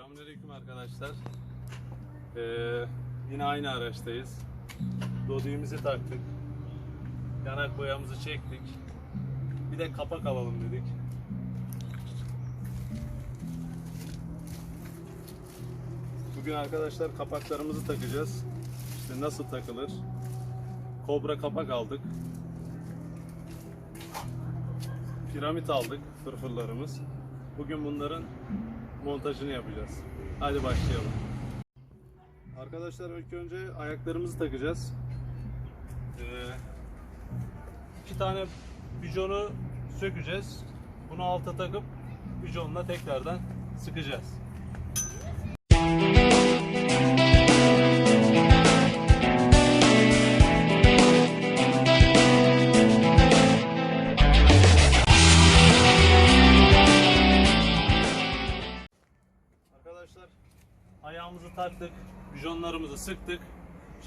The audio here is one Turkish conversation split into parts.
Selamünaleyküm arkadaşlar. Ee, yine aynı araçtayız. Dodiğimizi taktık. Yanak boyamızı çektik. Bir de kapak alalım dedik. Bugün arkadaşlar kapaklarımızı takacağız. İşte nasıl takılır? Kobra kapak aldık. Piramit aldık fırfırlarımız. Bugün bunların montajını yapacağız. Hadi başlayalım. Arkadaşlar ilk önce ayaklarımızı takacağız. Ee, iki tane bijonu sökeceğiz. Bunu alta takıp bijonla tekrardan sıkacağız. Taktık, bijonlarımızı sıktık.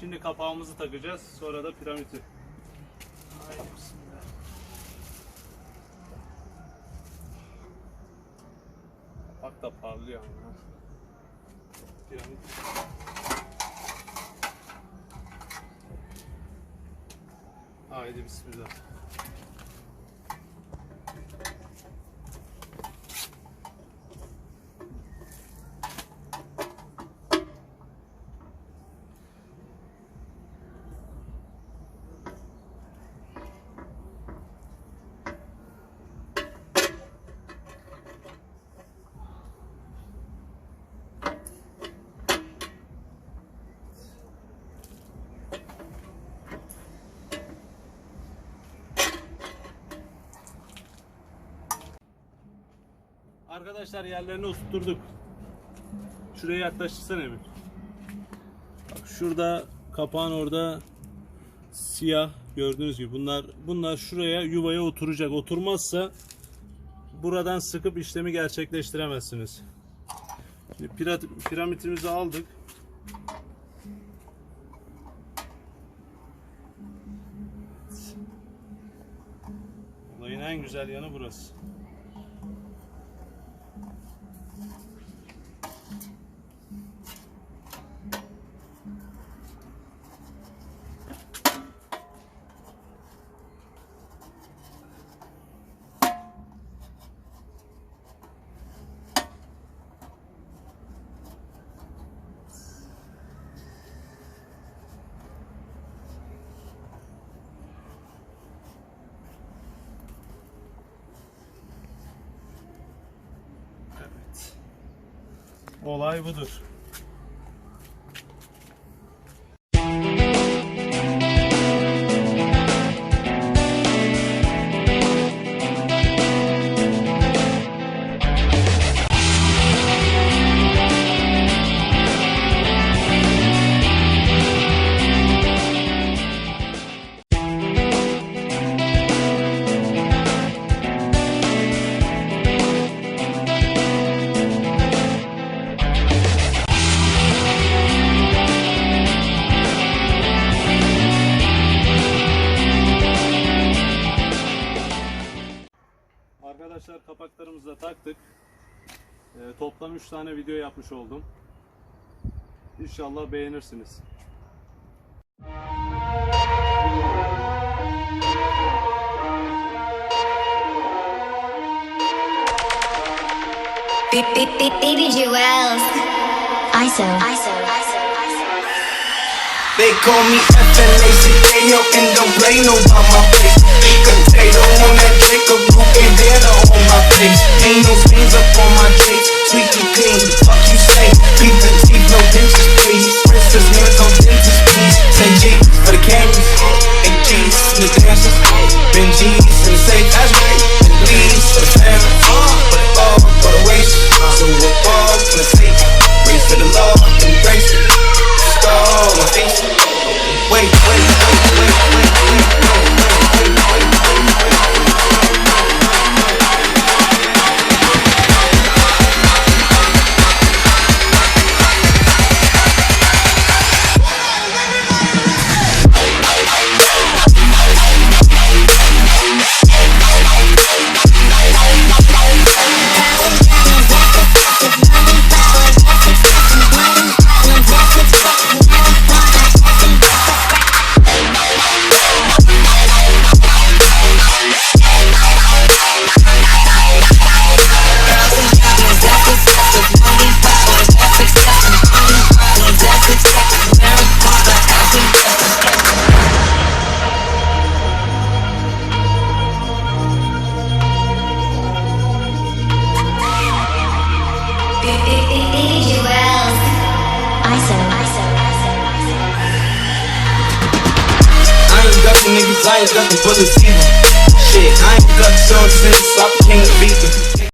Şimdi kapağımızı takacağız. Sonra da piramidi. Kapak da parlıyor. Piramit. Haydi bismillah. Arkadaşlar yerlerini oturtturduk. Şuraya yaklaştırsana Emir. Bak şurada kapağın orada siyah gördüğünüz gibi bunlar bunlar şuraya yuvaya oturacak. Oturmazsa buradan sıkıp işlemi gerçekleştiremezsiniz. Şimdi pirat- piramitimizi aldık. Olayın en güzel yanı burası. Olay budur. Taktık. Ee, toplam 3 tane video yapmış oldum. İnşallah beğenirsiniz. Baby Jewels. ISO. ISO. They call me F-N-A-C-K-O Como assim? I ain't got niggas, I ain't bullets either. Shit, I ain't ducked so since I can't beat beaters.